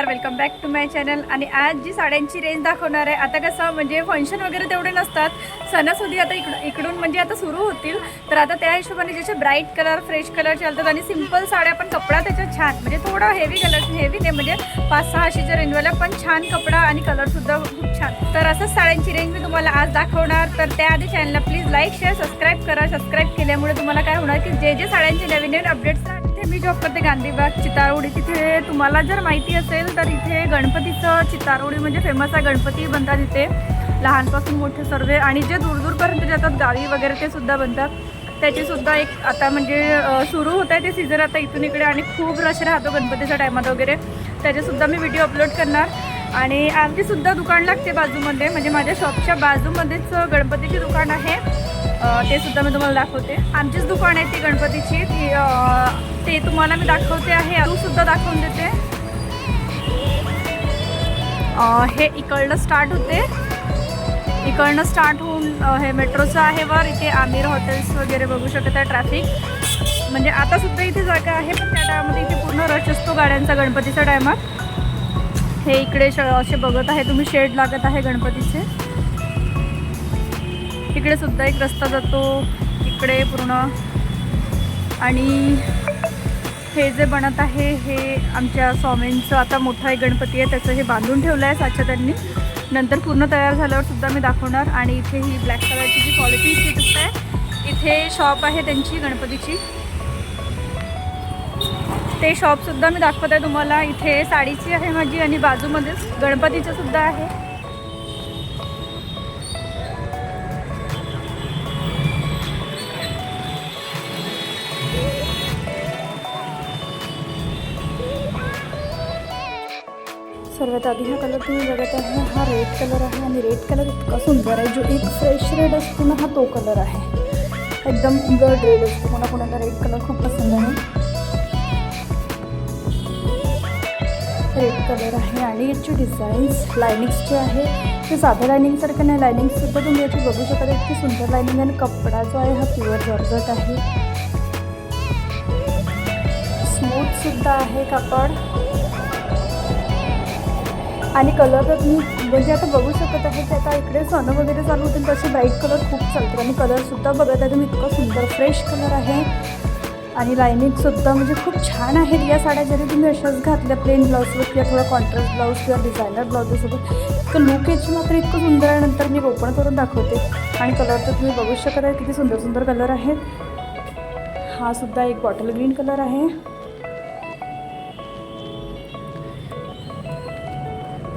नमस्कार welcome back to my channel आणि आज जी साड्यांची रेंज दाखवणार आहे आता कसं म्हणजे फंक्शन वगैरे तेवढे नसतात. सणासुदी आता इकडून इकडून म्हणजे आता सुरू होतील. तर आता त्या हिशोबाने ज्याचे ब्राईट कलर फ्रेश कलर चालतात आणि सिंपल साड्या पण कपडा त्याच्या छान. म्हणजे थोडा हेवी कलर हेवी नाही म्हणजे पाच सहाशेच्या रेंजवाल्या पण छान कपडा आणि कलरसुद्धा खूप छान. तर असंच साड्यांची रेंज मी तुम्हाला आज दाखवणार. तर त्याआधी चॅनलला प्लीज लाईक शेअर सबस्क्राईब करा. सबस्क्राईब केल्यामुळे तुम्हाला काय होणार की जे जे साड्यांचे नवीन नवीन अपडेट्स इथे मी जॉब करते गांधीबाग चितारोडी. तिथे तुम्हाला जर माहिती असेल तर इथे गणपतीचं चितारोडी म्हणजे फेमस आहे. गणपती बनतात इथे. लहानपासून मोठे सर्व आणि जे दूरदूरपर्यंत जातात गावी वगैरे ते सुद्धा बनतात. त्याची सुद्धा एक आता म्हणजे सुरू होत आहे ते सीझन आता इथून इकडे आणि खूप रश राहतो गणपतीच्या टायमात वगैरे. त्याचेसुद्धा मी व्हिडिओ अपलोड करणार. आणि आमचीसुद्धा दुकान लागते बाजूमध्ये. म्हणजे माझ्या शॉपच्या बाजूमध्येच गणपतीचे दुकान आहे. ते सुद्धा मी तुम्हाला दाखवते. आमचीच दुकान आहे ती गणपतीची. ती ते तुम्हाला मी दाखवते आहे तू सुद्धा दाखवून देते. हे इकडनं स्टार्ट होते. इकडनं स्टार्ट होऊन हे मेट्रोचं आहे वर. इथे आमिर हॉटेल्स वगैरे बघू शकत आहे ट्रॅफिक म्हणजे आता सुद्धा इथे जागा आहे पण त्या टायमामध्ये इथे पूर्ण रश असतो गाड्यांचा गणपतीच्या टायमात हे इकडे श असे बघत आहे तुम्ही शेड लागत आहे गणपतीचे. इकडे सुद्धा एक रस्ता जातो. इकडे पूर्ण. आणि हे जे बनत आहे हे आमच्या स्वामींचं आता मोठा एक गणपती आहे त्याचं हे बांधून ठेवलं आहे साच्या त्यांनी. नंतर पूर्ण तयार झाल्यावर सुद्धा मी दाखवणार. आणि इथे ही ब्लॅक कलरची जी पॉलिथिन शीट आहे इथे शॉप आहे त्यांची गणपतीची. ते शॉपसुद्धा मी दाखवत आहे तुम्हाला. इथे साडीची आहे माझी आणि बाजूमध्येच गणपतीचं सुद्धा आहे. सर्वात आधी हा कलर तुम्ही बघत आहे हा रेड कलर आहे आणि रेड कलर इतका सुंदर आहे जो एक फ्रेश रेड असतो ना हा तो कलर आहे. एकदम गड रेड असतो. कोणा कोणाला रेड कलर खूप पसंत आहे. रेड कलर आहे आणि याची डिझाईन्स लायनिंग्सचे आहे ते साध्या लायनिंगसारखं नाही. लायनिंगसुद्धा तुम्ही याची बघू शकता. इतकी सुंदर लायनिंग आणि कपडा जो आहे हा प्युअर जॉर्जट आहे. स्मूथसुद्धा आहे कापड. आणि कलर तर तुम्ही म्हणजे आता बघू शकत आहे की आता इकडे सण वगैरे चालू होते तसे ब्राईट कलर खूप चालतात आणि कलरसुद्धा बघत आहे तुम्ही इतका सुंदर फ्रेश कलर आहे. आणि लायनिंगसुद्धा म्हणजे खूप छान आहेत या साड्या जरी तुम्ही अशाच घातल्या प्लेन ब्लाऊजवर किंवा थोडा कॉन्ट्रास्ट ब्लाऊज किंवा डिझायनर ब्लाऊजसोबत इतकं लुक याची मात्र इतकं सुंदर आहे. नंतर मी ओपन करून दाखवते. आणि कलर तर तुम्ही बघू शकत आहे किती सुंदर सुंदर कलर आहेत हा सुद्धा एक बॉटल ग्रीन कलर आहे.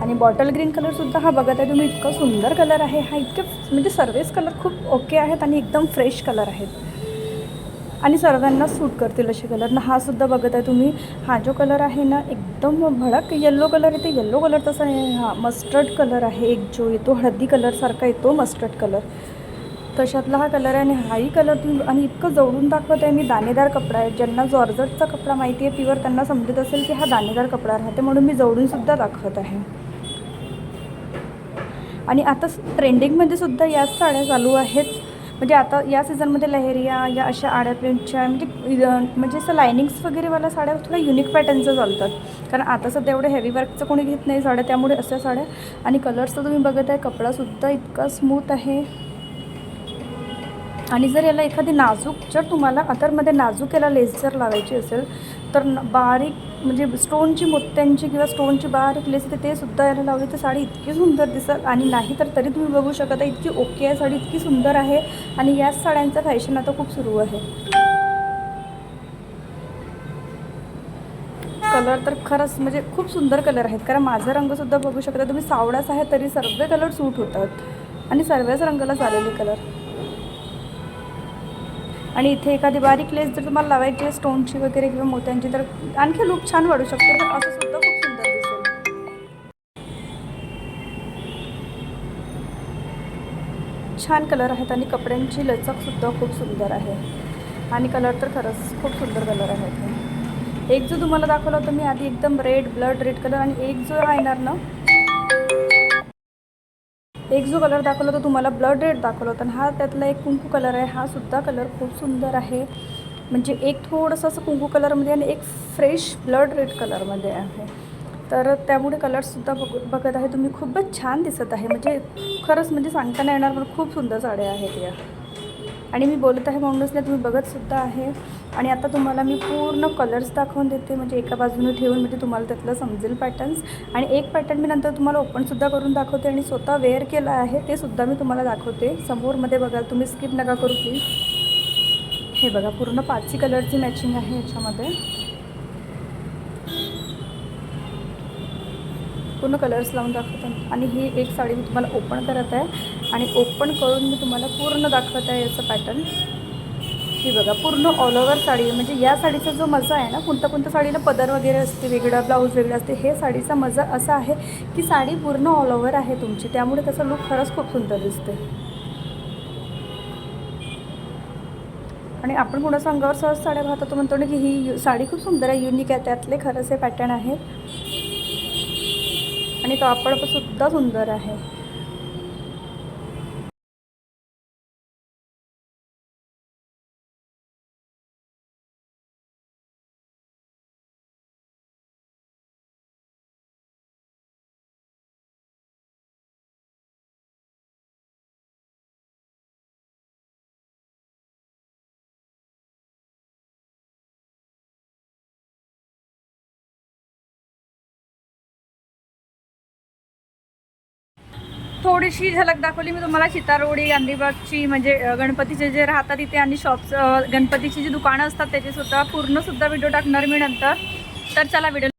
आणि बॉटल ग्रीन कलरसुद्धा हा बघत आहे. तुम्ही इतका सुंदर कलर आहे. हा इतके म्हणजे सर्वेस कलर खूप ओके आहेत आणि एकदम फ्रेश कलर आहेत. आणि सर्वांना सूट करतील असे कलर. ना हा सुद्धा बघत आहे तुम्ही. हा जो कलर आहे ना एकदम भडक येल्लो कलर येते येल्लो कलर तसा आहे हा मस्टर्ड कलर आहे एक जो येतो. हळदी कलरसारखा येतो मस्टर्ड कलर. तशातला हा कलर आहे आणि हाही कलर तुम्ही आणि इतकं जवळून दाखवत आहे. मी दाणेदार कपडा आहे. ज्यांना जॉर्जटचा कपडा माहिती आहे प्युअर त्यांना समजत असेल की हा दाणेदार कपडा राहते म्हणून मी जवळूनसुद्धा दाखवत आहे. आणि आता ट्रेंडिंगमध्ये सुद्धा याच साड्या चालू आहेत. म्हणजे आता या सीझनमध्ये लहेरिया या अशा आड्या प्रिंटच्या म्हणजे म्हणजे असं लायनिंग्स वगैरेवाल्या साड्या थोड्या युनिक पॅटर्नचं चालतात. कारण आता सध्या एवढं हेवी वर्कचं कोणी घेत नाही साड्या त्यामुळे अशा साड्या. आणि कलर्स तर तुम्ही बघत आहे कपडासुद्धा इतका स्मूथ आहे. आणि जर याला एखादी नाजूक जर तुम्हाला अतरमध्ये नाजूक याला लेस जर लावायची असेल तर बारीक म्हणजे स्टोनची मोत्यांची किंवा स्टोनची बारीक लेस तर ते सुद्धा यायला लावली. तर साडी इतकी सुंदर दिसेल आणि नाही तर तरी तुम्ही बघू शकता इतकी ओके आहे साडी इतकी सुंदर आहे आणि याच साड्यांचं फॅशन आता खूप सुरू आहे. कलर तर खरंच म्हणजे खूप सुंदर कलर आहेत कारण माझा रंगसुद्धा बघू शकता तुम्ही सावडाच आहे तरी सर्व कलर सूट होतात. आणि सर्वच रंगाला चालेले कलर. आणि इथे एखादी बारीक लेस जर तुम्हाला लावायची आहे स्टोनची वगैरे किंवा मोत्यांची तर आणखी लुक छान वाढू शकते. पण असं सुद्धा खूप सुंदर दिसेल. छान कलर आहेत आणि कपड्यांची लचकसुद्धा खूप सुंदर आहे. आणि कलर तर खरंच खूप सुंदर कलर आहेत. एक जो तुम्हाला दाखवला होता मी आधी एकदम रेड ब्लड रेड कलर आणि एक जो येणार ना एक जो कलर दाखवला होता तुम्हाला ब्लड रेड दाखवला होता. आणि हा त्यातला एक कुंकू कलर आहे. हा सुद्धा कलर खूप सुंदर आहे. म्हणजे एक थोडंसं असं कुंकू कलरमध्ये आणि एक फ्रेश ब्लड रेड कलरमध्ये आहे. तर त्यामुळे कलर्ससुद्धा बघ बघत आहे. तुम्ही खूपच छान दिसत आहे. म्हणजे खरंच म्हणजे सांगता नाही येणार पण खूप सुंदर साड्या आहेत या. आणि मी बोलत आहे म्हणूनच नाही तुम्ही बघतसुद्धा आहे. आणि आता तुम्हाला मी पूर्ण कलर्स दाखवून देते म्हणजे एका बाजूने ठेवून म्हणजे तुम्हाला त्यातलं समजेल पॅटर्न्स आणि एक पॅटर्न मी नंतर तुम्हाला ओपनसुद्धा करून दाखवते आणि स्वतः वेअर केलं आहे ते सुद्धा मी तुम्हाला दाखवते. समोरमध्ये बघाल तुम्ही स्किप नका करू प्लीज हे बघा पूर्ण पाचही कलरची मॅचिंग आहे याच्यामध्ये. पूर्ण कलर्स लावून दाखवते. आणि ही एक साडी मी तुम्हाला ओपन करत आहे. आणि ओपन करून मी तुम्हाला पूर्ण दाखवत आहे याचं पॅटर्न ही बघा पूर्ण ऑल ओव्हर साडी आहे. म्हणजे या साडीचा जो मजा आहे ना कोणत्या कोणत्या साडीला पदर वगैरे असते वेगळं ब्लाऊज वेगळं असते हे साडीचा मजा असा आहे की साडी पूर्ण ऑल ओव्हर आहे तुमची. त्यामुळे त्याचा लुक खरंच खूप सुंदर दिसते आणि आपण कुणाच्या अंगावर सहज साड्या पाहतो म्हणतो ना की ही साडी खूप सुंदर आहे युनिक आहे. त्यातले खरंच हे पॅटर्न आहेत. आणि कापड पण सुद्धा सुंदर आहे. थोडीशी झलक दाखवली. मी तुम्हाला चितारोडी गांधीबागची म्हणजे गणपतीचे जे राहतात तिथे आणि शॉप्स गणपतीची जी दुकानं असतात त्याचेसुद्धा पूर्णसुद्धा व्हिडिओ टाकणार मी नंतर. तर चला व्हिडिओ